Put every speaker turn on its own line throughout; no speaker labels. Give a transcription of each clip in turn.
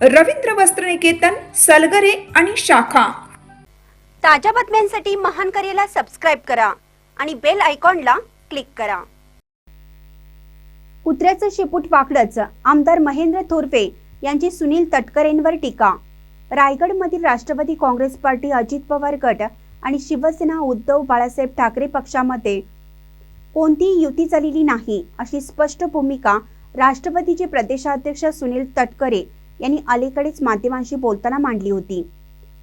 रवींद्र वस्त्रनिकेतन सलगरे आणि शाखा.
ताज्या बातम्यांसाठी महान करेला सबस्क्राईब करा आणि बेल आयकॉनला क्लिक करा. कुत्र्याचं शेपूट वाकडच आमदार महेंद्र थोरवे यांची सुनील तटकरेंवर टीका. रायगडमधील राष्ट्रवादी काँग्रेस पार्टी अजित पवार गट आणि शिवसेना उद्धव बाळासाहेब ठाकरे पक्षामध्ये. कोणतीही युती झालेली नाही अशी स्पष्ट भूमिका राष्ट्रवादीचे प्रदेशाध्यक्ष सुनील तटकरे यांनी अलीकडेच माध्यमांशी बोलताना मांडली होती.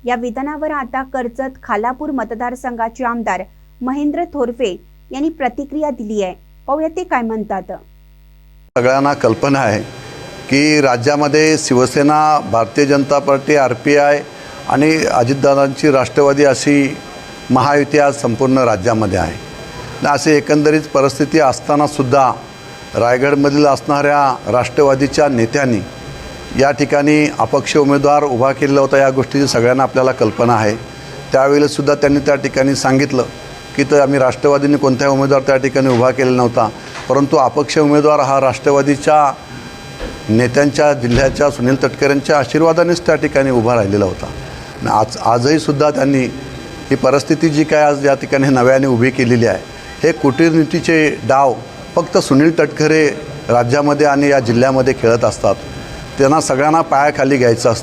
या विधानावर आता कर्जत खालापूर मतदारसंघाचे आमदार महेंद्र थोरवे यांनी प्रतिक्रिया दिली आहे. पाहूया ते काय म्हणतात.
सगळ्यांना कल्पना आहे की राज्यामध्ये Shivsena Bharatiya Janata party R P I आणि अजितदादांची राष्ट्रवादी अशी महायुती आज संपूर्ण राज्यामध्ये आहे. अशी एकंदरीत परिस्थिती असतानासुद्धा रायगडमधील असणाऱ्या राष्ट्रवादीच्या नेत्यांनी या ठिकाणी अपक्ष उमेदवार उभा केलेला होता या गोष्टीची सगळ्यांना आपल्याला कल्पना आहे. त्यावेळेसुद्धा त्यांनी त्या ठिकाणी सांगितलं की तर आम्ही राष्ट्रवादीने कोणताही उमेदवार त्या ठिकाणी उभा केलेला नव्हता. परंतु अपक्ष उमेदवार हा राष्ट्रवादीच्या नेत्यांच्या जिल्ह्याच्या सुनील तटकरेंच्या आशीर्वादानेच त्या ठिकाणी उभा राहिलेला होता. आज आजही सुद्धा त्यांनी ही परिस्थिती जी काय आज या ठिकाणी नव्याने उभी केलेली आहे हे कुटीरनीतीचे डाव फक्त सुनील तटकरे राज्यामध्ये आणि या जिल्ह्यामध्ये खेळत असतात. त्यांना सगळ्यांना पायाखाली घ्यायचं असतं.